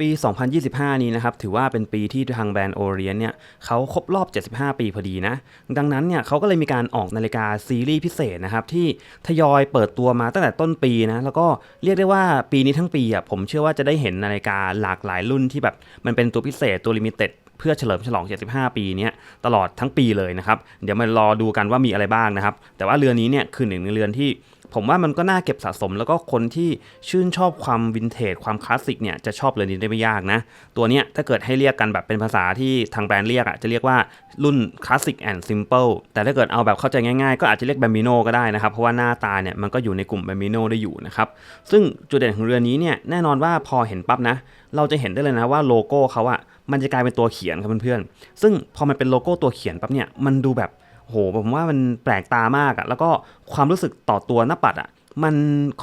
ปี 2025 นี้นะครับ ถือว่าเป็นปีที่ทางแบรนด์โอเรียนเนี่ยเขาครบรอบ 75 ปีพอดีนะ ดังนั้นเนี่ยเขาก็เลยมีการออกนาฬิกาซีรีส์พิเศษนะครับ ที่ทยอยเปิดตัวมาตั้งแต่ต้นปีนะ แล้วก็เรียกได้ว่าปีนี้ทั้งปีอะผมเชื่อว่าจะได้เห็นนาฬิกาหลากหลายรุ่นที่แบบมันเป็นตัวพิเศษตัวลิมิเต็ดเพื่อเฉลิมฉลอง 75 ปีเนี้ยตลอดทั้งปีเลยนะครับ เดี๋ยวมารอดูกันว่ามีอะไรบ้างนะครับ แต่ว่าเรือนนี้เนี่ยคือหนึ่งในเรือนที่ ผมว่ามันก็น่าเก็บสะสม แล้วก็คนที่ชื่นชอบความวินเทจความคลาสสิกเนี่ยจะชอบเรือนนี้ได้ไม่ยากนะ ตัวเนี้ยถ้าเกิดให้เรียกกันแบบเป็นภาษาที่ทางแบรนด์เรียกอะจะเรียกว่ารุ่นคลาสสิกแอนด์ซิมเ l ิลแต่ถ้าเกิดเอาแบบเข้าใจง่ายๆ ก็อาจจะเรียกแบมบิโนก็ได้นะครับ เพราะว่าหน้าตาเนี่ยมันก็อยู่ในกลุ่มแบมบิโนได้อยู่นะครับ ซึ่งจุดเด่นของเรือนนี้เนี่ยแน่นอนว่าพอเห็นปั๊บนะ เราจะเห็นได้เลยนะว่าโลโก้เขาอะมันจะกลายเป็นตัวเขียนครับเพื่อนๆซึ่งพอมันเป็นโลโก้ตัวเขียนปั๊บเนี่ยมันดูแบบ โหผมว่ามันแปลกตามากอะแล้วก็ความรู้สึกต่อตัวหน้าปัดอะมัน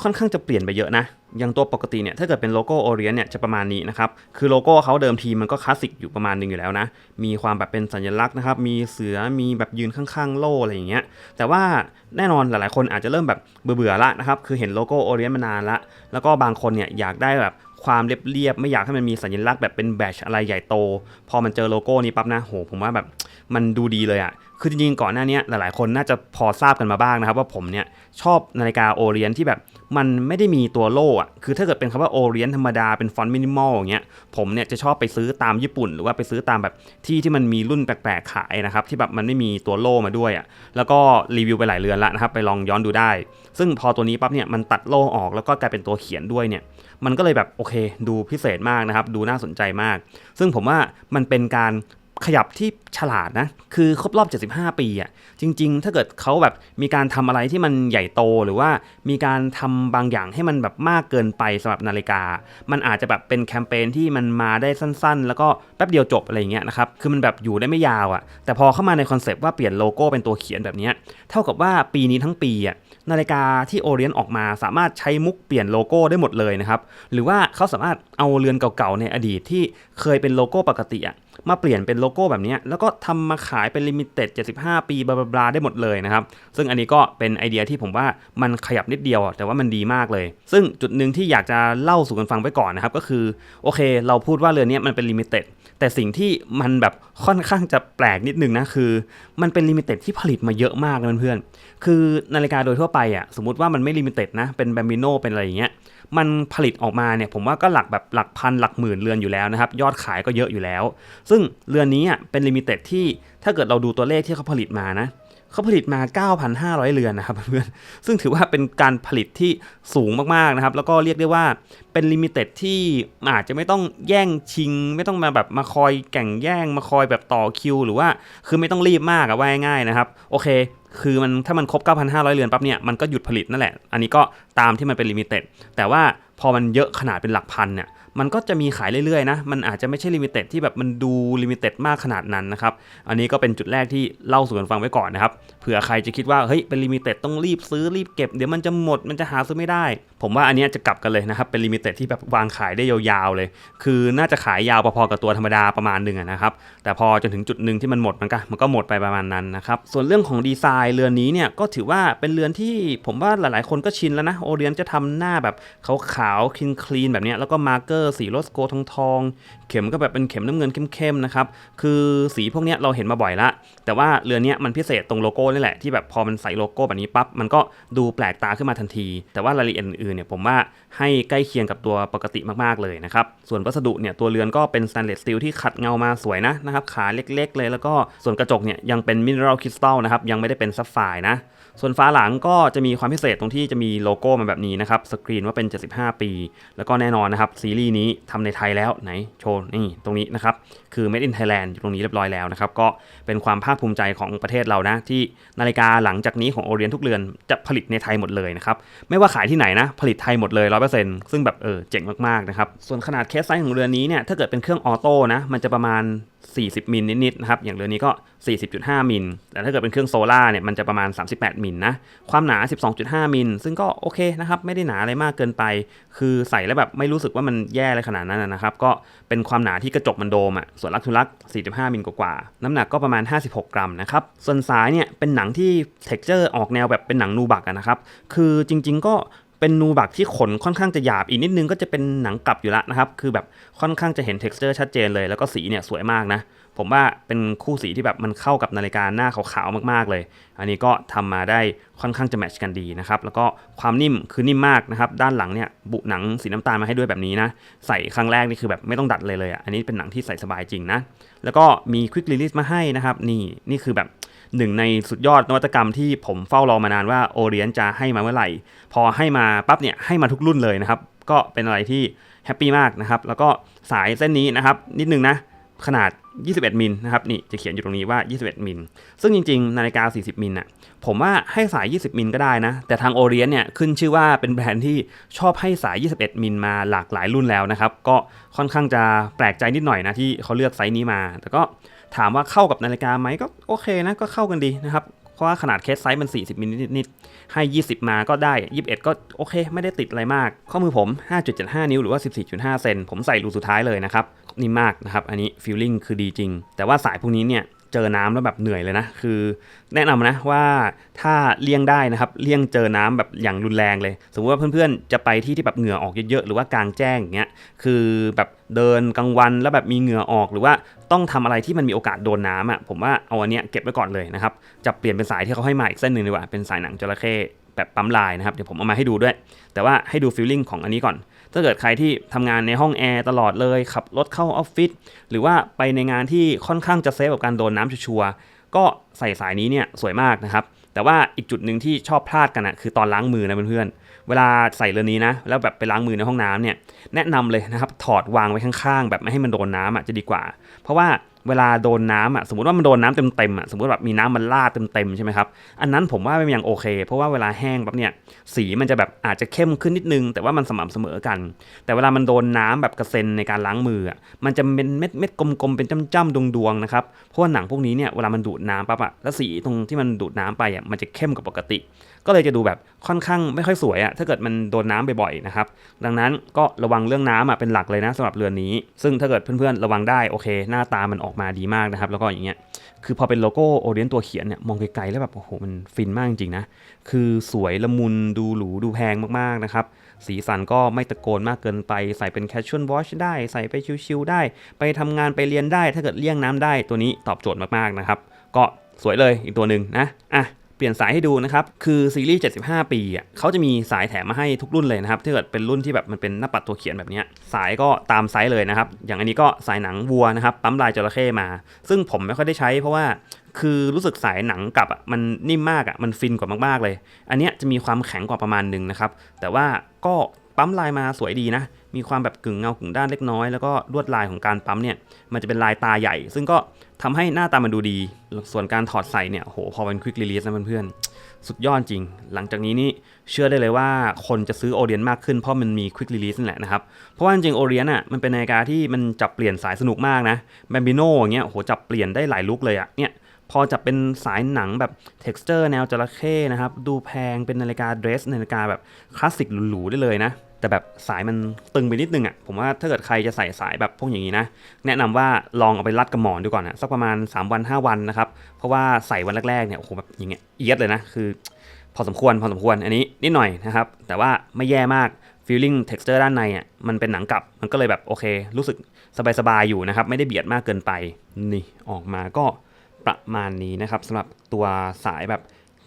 ค่อนข้างจะเปลี่ยนไปเยอะนะอย่างตัวปกติเนี่ยถ้าเกิดเป็นโลโก้โอเรียนเนี่ยจะประมาณนี้นะครับ คือโลโก้เขาเดิมทีมันก็คลาสสิกอยู่ประมาณหนึงอยู่แล้วนะ มีความแบบเป็นสัญลักษณ์นะครับ มีเสือมีแบบยืนข้างๆ โล่อะไรอย่างเงี้ย แต่ว่าแน่นอนหลายๆคนอาจจะเริ่มแบบเบื่อๆละนะครับ คือเห็นโลโก้โอเรียนมานานละ แล้วก็บางคนเนี่ยอยากได้แบบความเรียบๆไม่อยากให้มันมีสัญลักษณ์แบบเป็นแบชอะไรใหญ่โต พอมันเจอโลโก้นี้ปั๊บนะโหผมว่าแบบมันดูดีเลยอะ คือจริงๆก่อนหน้านี้หลายๆ คนน่าจะพอทราบกันมาบ้างนะครับ ว่าผมเนี่ยชอบนาฬิกาโอเรียนที่แบบมันไม่ได้มีตัวโล่อะคือถ้าเกิดเป็นคำว่าโอเรียนธรรมดาเป็นฟอนต์มินิมอลอย่างเงี้ยผมเนี่ยจะชอบไปซื้อตามญี่ปุ่น หรือว่าไปซื้อตามแบบที่ที่มันมีรุ่นแปลกๆขายนะครับที่แบบมันไม่มีตัวโล่มาด้วยอะแล้วก็รีวิวไปหลายเรือนละนะครับไปลองย้อนดูได้ ซึ่งพอตัวนี้ปั๊บเนี่ยมันตัดโล่ออกแล้วก็กลายเป็นตัวเขียนด้วยเนี่ยมันก็เลยแบบโอเค ดูพิเศษมากนะครับดูน่าสนใจมาก ซึ่งผมว่ามันเป็นการ ขยับที่ฉลาดนะ คือครบรอบ 75 ปีอะ่ะ จริง ๆ ถ้าเกิดเขาแบบมีการทำอะไรที่มันใหญ่โตหรือว่ามีการทำบางอย่างให้มันแบบมากเกินไปสำหรับนาฬิกา มันอาจจะแบบเป็นแคมเปญที่มันมาได้สั้น ๆ แล้วก็แป๊บเดียวจบอะไรเงี้ยนะครับ คือมันแบบอยู่ได้ไม่ยาวอะ่ะ แต่พอเข้ามาในคอนเซปต์ว่าเปลี่ยนโลโก้เป็นตัวเขียนแบบนี้ เท่ากับว่าปีนี้ทั้งปีอะ นาฬิกาที่โอเรียนออกมา สามารถใช้มุกเปลี่ยนโลโก้ได้หมดเลยนะครับ หรือว่าเขาสามารถเอาเรือนเก่าๆในอดีตที่เคยเป็นโลโก้ปกติอะมาเปลี่ยนเป็นโลโก้แบบนี้ แล้วก็ทำมาขายเป็นลิมิเต็ด 75 ปีบลาบลาได้หมดเลยนะครับ ซึ่งอันนี้ก็เป็นไอเดียที่ผมว่ามันขยับนิดเดียว แต่ว่ามันดีมากเลย ซึ่งจุดหนึ่งที่อยากจะเล่าสู่กันฟังไว้ก่อนนะครับ ก็คือ โอเค เราพูดว่าเรือนนี้มันเป็นลิมิเต็ด แต่สิ่งที่มันแบบค่อนข้างจะแปลกนิดนึงนะคือ มันเป็นลิมิเต็ดที่ผลิตมาเยอะมากเพื่อนๆคือนาฬิกาโดยทั่วไปอะสมมติว่ามันไม่ลิมิเต็ดนะเป็นแบมบิโนเป็นอะไรอย่างเงี้ยมันผลิตออกมาเนี่ยผมว่าก็หลักแบบหลักพันหลักหมื่นเรือนอยู่แล้วนะครับยอดขายก็เยอะอยู่แล้ว ซึ่งเรือนนี้อะเป็นลิมิเต็ดที่ถ้าเกิดเราดูตัวเลขที่เขาผลิตมานะ เขาผลิตมา 9,500 เรือนนะครับเพื่อนซึ่งถือว่าเป็นการผลิตที่สูงมากๆนะครับ แล้วก็เรียกได้ว่าเป็นลิมิเต็ดที่อาจจะไม่ต้องแย่งชิง ไม่ต้องมาแบบมาคอยแข่งแย่งมาคอยแบบต่อคิว หรือว่าคือไม่ต้องรีบมากอะว่าง่ายๆนะครับ โอเคคือมันถ้ามันครบ 9,500 เรือนปั๊บเนี่ยมันก็หยุดผลิตนั่นแหละ อันนี้ก็ตามที่มันเป็นลิมิเต็ดแต่ว่าพอมันเยอะขนาดเป็นหลักพันเนี่ย มันก็จะมีขายเรื่อยๆนะมันอาจจะไม่ใช่ลิมิเต็ดที่แบบมันดูลิมิเต็ดมากขนาดนั้นนะครับอันนี้ก็เป็นจุดแรกที่เล่าสู่กันฟังไว้ก่อนนะครับเผื่อใครจะคิดว่าเฮ้ยเป็นลิมิเต็ดต้องรีบซื้อรีบเก็บเดี๋ยวมันจะหมดมันจะหาซื้อไม่ได้ ผมว่าอันนี้จะกลับกันเลยนะครับเป็นลิมิเต็ดที่แบบวางขายได้ยาวๆเลย คือน่าจะขายยาวพอๆกับตัวธรรมดาประมาณหนึ่งนะครับแต่พอจนถึงจุดหนึ่งที่มันหมดมันก็มันก็หมดไปประมาณนั้นนะครับส่วนเรื่องของดีไซน์เรือนนี้เนี่ยก็ถือว่าเป็นเรือนที่ผมว่าหลายๆ คนก็ชินแล้วนะโอเรียนจะทำหน้าแบบขาวๆคลีนคลีนแบบนี้แล้วก็มาร์เกอร์สีโรสโกทองทองเข็มก็แบบเป็นเข็มน้ำเงินเข้มๆนะครับคือสีพวกนี้เราเห็นมาบ่อยละ แต่ว่าเรือนนี้มันพิเศษตรงโลโก้นี่แหละที่แบบพอมันใส่โลโก้แบบนี้ปั๊บมันก็ดูแปลกตาขึ้นมาทันที แต่ว่ารายละเอียดอื่นๆเนี่ยผมว่าให้ใกล้เคียงกับตัวปกติมากๆเลยนะครับส่วนวัสดุเนี่ยตัวเรือนก็เป็นสแตนเลสสตีลที่ขัดเงามาสวยนะนะครับขาเล็กๆ เลยแล้วก็ส่วนกระจกเนี่ยยังเป็นมินเนอรัลคริสตัลนะครับยังไม่ได้เป็นซัฟไฟนะ ส่วนฟ้าหลังก็จะมีความพิเศษตรงที่จะมีโลโก้มาแบบนี้นะครับสกรีนว่าเป็น 75 ปี แล้วก็แน่นอนนะครับซีรีส์นี้ทำในไทยแล้วไหนโชว์นี่ตรงนี้นะครับคือ Made in Thailand อยู่ตรงนี้เรียบร้อยแล้วนะครับก็เป็นความภาคภูมิใจของประเทศเรานะ ที่นาฬิกาหลังจากนี้ของโอเรียนทุกเรือนจะผลิตในไทยหมดเลยนะครับไม่ว่าขายที่ไหนนะผลิตไทยหมดเลย 100%ซึ่งแบบเออเจ๋งมากๆนะครับส่วนขนาดเคสไซส์ของเรือนนี้เนี่ยถ้าเกิดเป็นเครื่องออโต้นะมันจะประมาณ 40 มิลนิดๆนะครับ อย่างเรือนี้ก็ 40.5 มิล แต่ถ้าเกิดเป็นเครื่องโซล่าเนี่ยมันจะประมาณ 38 มิลนะ ความหนา 12.5 มิล ซึ่งก็โอเคนะครับ ไม่ได้หนาอะไรมากเกินไป คือใส่แล้วแบบไม่รู้สึกว่ามันแย่อะไรขนาดนั้นนะครับ ก็เป็นความหนาที่กระจกมันโดมอะ่ะ ส่วนลักทุลัก 4.5 มิลกว่าๆ น้ำหนักก็ประมาณ 56 กรัมนะครับ ส่วนสายเนี่ยเป็นหนังที่เท็กเจอร์ออกแนวแบบเป็นหนังนูบักนะครับ คือจริง ๆ ก็ เป็นนูบักที่ขนค่อนข้างจะหยาบอีกนิดนึงก็จะเป็นหนังกลับอยู่ละนะครับ คือแบบค่อนข้างจะเห็น t e x t อร์ชัดเจนเลย แล้วก็สีเนี่ยสวยมากนะ ผมว่าเป็นคู่สีที่แบบมันเข้ากับนาฬิกาหน้าขาวๆมากๆเลย อันนี้ก็ทำมาได้ค่อนข้างจะแมทช์กันดีนะครับ แล้วก็ความนิ่มคือนิ่มมากนะครับ ด้านหลังเนี่ยบุหนังสีน้ำตาลมาให้ด้วยแบบนี้นะ ใส่ครั้งแรกนี่คือแบบไม่ต้องดัดเลยเลยอะ อันนี้เป็นหนังที่ใส่สบายจริงนะ แล้วก็มี Quick Release มาให้นะครับ นี่นี่คือแบบ หนึ่งในสุดยอดนวัตกรรมที่ผมเฝ้ารอมานานว่าโอเรียนจะให้มาเมื่อไหร่ พอให้มาปั๊บเนี่ยให้มาทุกรุ่นเลยนะครับ ก็เป็นอะไรที่แฮปปี้มากนะครับ แล้วก็สายเส้นนี้นะครับ นิดนึงนะ ขนาด 21 มิลนะครับนี่จะเขียนอยู่ตรงนี้ว่า 21 มิล ซึ่งจริงๆ นาฬิกา 40 มิลน่ะผมว่าให้สาย 20 มิลก็ได้นะ แต่ทางโอเรียนเนี่ยขึ้นชื่อว่าเป็นแบรนด์ที่ชอบให้สาย 21 มิลมาหลากหลายรุ่นแล้วนะครับ ก็ค่อนข้างจะแปลกใจนิดหน่อยนะที่เขาเลือกไซส์นี้มา แต่ก็ ถามว่าเข้ากับนาฬิกาไหมก็โอเคนะก็เข้ากันดีนะครับเพราะว่าขนาดเคสไซส์มัน 40มิลนิดๆให้ 20 มาก็ได้ 21 ก็โอเค ไม่ได้ติดอะไรมาก ข้อมือผม 5.75 นิ้วหรือว่า 14.5 เซนผมใส่รูสุดท้ายเลยนะครับนิ่มมากนะครับ อันนี้ฟีลลิ่งคือดีจริง แต่ว่าสายพวกนี้เนี่ย เจอน้ำแล้วแบบเหนื่อยเลยนะ คือแนะนำนะว่าถ้าเลี่ยงได้นะครับเลี่ยงเจอน้ำแบบอย่างรุนแรงเลย สมมติว่าเพื่อนๆจะไปที่ที่แบบเหงื่อออกเยอะๆหรือว่ากลางแจ้งอย่างเงี้ยคือแบบเดินกลางวันแล้วแบบมีเหงื่อออกหรือว่าต้องทำอะไรที่มันมีโอกาสโดนน้ำอะผมว่าเอาอันเนี้ยเก็บไว้ก่อนเลยนะครับจะเปลี่ยนเป็นสายที่เขาให้มาอีกเส้นหนึ่งดีกว่าเป็นสายหนังจระเข้แบบปั๊มลายนะครับเดี๋ยวผมเอามาให้ดูด้วย แต่ว่าให้ดูฟีลลิ่งของอันนี้ก่อน ถ้าเกิดใครที่ทำงานในห้องแอร์ตลอดเลย ขับรถเข้าออฟฟิศหรือว่าไปในงานที่ค่อนข้างจะเซฟกับการโดนน้ำชัวร์ๆก็ใส่สายนี้เนี่ยสวยมากนะครับ แต่ว่าอีกจุดหนึ่งที่ชอบพลาดกันอะคือตอนล้างมือนะเพื่อนๆ เวลาใส่เรือนนี้นะ แล้วแบบไปล้างมือในห้องน้ำเนี่ย แนะนำเลยนะครับ ถอดวางไว้ข้างๆ แบบไม่ให้มันโดนน้ำอะจะดีกว่า เพราะว่า เวลาโดนน้ำอะสมมติว่ามันโดนน้ำเต็มๆอะสมมติแบบมีน้ำมันลาดเต็มๆใช่ไหมครับอันนั้นผมว่าไม่ยังโอเค เพราะว่าเวลาแห้งแบบเนี่ยสีมันจะแบบอาจจะเข้มขึ้นนิดนึง แต่ว่ามันสม่ำเสมอกัน แต่เวลามันโดนน้ำแบบกระเซ็นในการล้างมืออะมันจะเป็นเม็ดเม็ดๆกลมๆเป็นจ้ำๆดวงๆนะครับเพราะว่าหนังพวกนี้เนี่ยเวลามันดูดน้ำปั๊บอะแล้วสีตรงที่มันดูดน้ำไปอะมันจะเข้มกว่าปกติ ก็เลยจะดูแบบค่อนข้างไม่ค่อยสวยอะถ้าเกิดมันโดนน้ำบ่อยๆนะครับ ดังนั้นก็ระวังเรื่องน้ำอะเป็นหลักเลยนะสำหรับเรือนนี้ ซึ่งถ้าเกิดเพื่อนๆระวังได้โอเค หน้าตามันออกมาดีมากนะครับ แล้วก็อย่างเงี้ยคือพอเป็นโลโก้โอเดียนตัวเขียนเนี่ยมองไกลๆแล้วแบบโอ้โหมันฟินมากจริงๆนะคือสวยละมุนดูหรูดูแพงมากๆนะครับสีสันก็ไม่ตะโกนมากเกินไป ใส่เป็นแคชชวลวอชได้ ใส่ไปชิวๆได้ ไปทำงานไปเรียนได้ ถ้าเกิดเลี่ยงน้ำได้ตัวนี้ตอบโจทย์มากๆนะครับ ก็สวยเลยอีกตัวหนึ่งนะอะ เปลี่ยนสายให้ดูนะครับ คือซีรีส์ 75 ปีอะเขาจะมีสายแถมมาให้ทุกรุ่นเลยนะครับถ้าเกิดเป็นรุ่นที่แบบมันเป็นหน้าปัดตัวเขียนแบบนี้สายก็ตามไซส์เลยนะครับ อย่างอันนี้ก็สายหนังวัวนะครับ ปั๊มลายจระเข้มา ซึ่งผมไม่ค่อยได้ใช้เพราะว่าคือรู้สึกสายหนังกลับมันนิ่มมากอะมันฟินกว่ามากๆเลย อันเนี้ยจะมีความแข็งกว่าประมาณหนึ่งนะครับ แต่ว่าก็ปั๊มลายมาสวยดีนะ มีความแบบกึ่งเงากึ่งด้านเล็กน้อย แล้วก็ลวดลายของการปั๊มเนี่ย มันจะเป็นลายตาใหญ่ ซึ่งก็ทำให้หน้าตามันดูดี ส่วนการถอดใส่เนี่ยโหพอเป็นควิก e ี e นะเพื่อนๆ สุดยอดจริง หลังจากนี้นี่เชื่อได้เลยว่าคนจะซื้อโอเรียนมากขึ้นเพราะมันมีควิก e ี e นั่นแหละนะครับ เพราะว่าจริงโอเรียนอะมันเป็นนาฬิกาที่มันจับเปลี่ยนสายสนุกมากนะแบมบิโนอย่างเงี้ยโหจับเปลี่ยนได้หลายลุคเลยอะเนี่ยพอจะเป็นสายหนังแบบ texture แนวจระเข้นะครับ ดูแพงเป็นนาฬิกาเดรสนาฬิกาแบบคลาสสิกหรูๆได้เลยนะ แต่แบบสายมันตึงไปนิดนึงอะ่ะผมว่าถ้าเกิดใครจะใส่สายแบบพวกอย่างนี้นะ แนะนำว่าลองเอาไปรัดกับหมอนดูก่อนนะสักประมาณ 3 วัน 5 วันนะครับ เพราะว่าใส่วันแรกๆเนี่ยโอ้โหแบบอย่างเงี้ยเอียดเลยนะคือ พอสมควรพอสมควรอันนี้นิดหน่อยนะครับ แต่ว่าไม่แย่มาก feeling texture ด้านในอะมันเป็นหนังกลับมันก็เลยแบบโอเค รู้สึกสบายๆอยู่นะครับ ไม่ได้เบียดมากเกินไปนี่ออกมาก็ประมาณนี้นะครับสำหรับตัวสายแบบ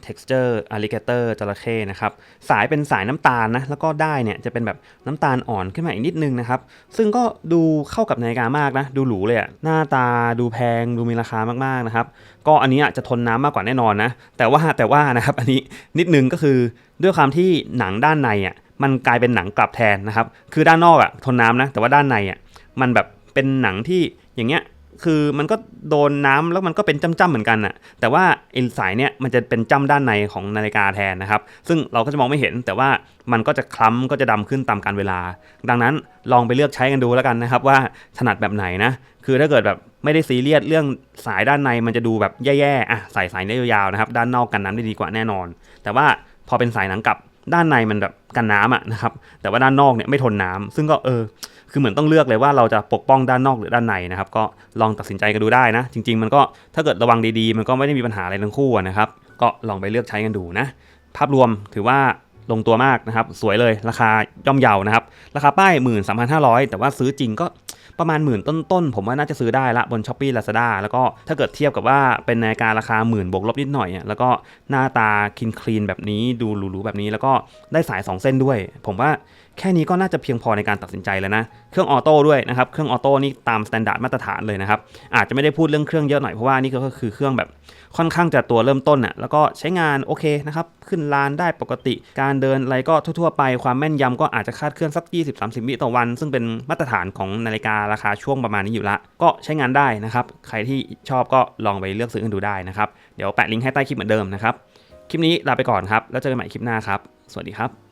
texture alligator จระเข้นะครับ สายเป็นสายน้ำตาลนะ แล้วก็ได้เนี่ยจะเป็นแบบน้ำตาลอ่อนขึ้นมาอีกนิดนึงนะครับ ซึ่งก็ดูเข้ากับนาฬิกามากนะ ดูหรูเลยอะหน้าตาดูแพงดูมีราคามากๆนะครับ ก็อันนี้อะจะทนน้ำมากกว่าแน่นอนนะ แต่ว่าแต่ว่านะครับอันนี้นิดนึงก็คือด้วยความที่หนังด้านในอะมันกลายเป็นหนังกลับแทนนะครับ คือด้านนอกอะทนน้ำนะ แต่ว่าด้านในอะมันแบบเป็นหนังที่อย่างเงี้ย คือมันก็โดนน้ำแล้วมันก็เป็นจ้ำๆเหมือนกันน่ะแต่ว่าไอ้สายเนี่ยมันจะเป็นจ้ำด้านในของนาฬิกาแทนนะครับ ซึ่งเราก็จะมองไม่เห็น แต่ว่ามันก็จะคล้ำก็จะดำขึ้นตามการเวลา ดังนั้นลองไปเลือกใช้กันดูแล้วกันนะครับว่าถนัดแบบไหนนะคือถ้าเกิดแบบไม่ได้ซีเรียสเรื่องสายด้านในมันจะดูแบบแย่ๆอะใส่สายได้ยาวๆนะครับด้านนอกกันน้ำได้ดีกว่าแน่นอน แต่ว่าพอเป็นสายหนังกลับ ด้านในมันแบบกันน้ำอะนะครับแต่ว่าด้านนอกเนี่ยไม่ทนน้ำซึ่งก็เออคือเหมือนต้องเลือกเลยว่าเราจะปกป้องด้านนอกหรือด้านในนะครับ ก็ลองตัดสินใจกันดูได้นะ จริง ๆ มันก็ถ้าเกิดระวังดีๆ มันก็ไม่ได้มีปัญหาอะไรทั้งคู่นะครับ ก็ลองไปเลือกใช้กันดูนะ ภาพรวมถือว่าลงตัวมากนะครับ สวยเลยราคาย่อมเยานะครับ ราคาป้าย 13,500 แต่ว่าซื้อจริงก็ ประมาณหมื่นต้นๆ ผมว่าน่าจะซื้อได้ละบน s h อ p e e Lazada แล้วก็ถ้าเกิดเทียบกับว่าเป็นนาฬิการาคาหมื่นบวกลบนิดหน่อยแล้วก็หน้าตาคินคลีนแบบนี้ดูหรูๆแบบนี้ แล้วก็ได้สาย 2 เส้นด้วย ผมว่า แค่นี้ก็น่าจะเพียงพอในการตัดสินใจแล้วนะ เครื่องออโต้ด้วยนะครับ เครื่องออโต้นี่ตามมาตรฐานมาตรฐานเลยนะครับ อาจจะไม่ได้พูดเรื่องเครื่องเยอะหน่อยเพราะว่านี่ก็คือเครื่องแบบค่อนข้างจะตัวเริ่มต้นน่ะ แล้วก็ใช้งานโอเคนะครับ ขึ้นลานได้ปกติ การเดินอะไรก็ทั่วๆไป ความแม่นยำก็อาจจะคาดเคลื่อนสัก 20-30วิต่อวัน ซึ่งเป็นมาตรฐานของนาฬิการาคาช่วงประมาณนี้อยู่ละ ก็ใช้งานได้นะครับ ใครที่ชอบก็ลองไปเลือกซื้อกันดูได้นะครับ เดี๋ยวแปะลิงก์ให้ใต้คลิปเหมือนเดิมนะครับ คลิปนี้ลาไปก่อนครับ แล้วเจอกันใหม่คลิปหน้าครับ สวัสดีครับ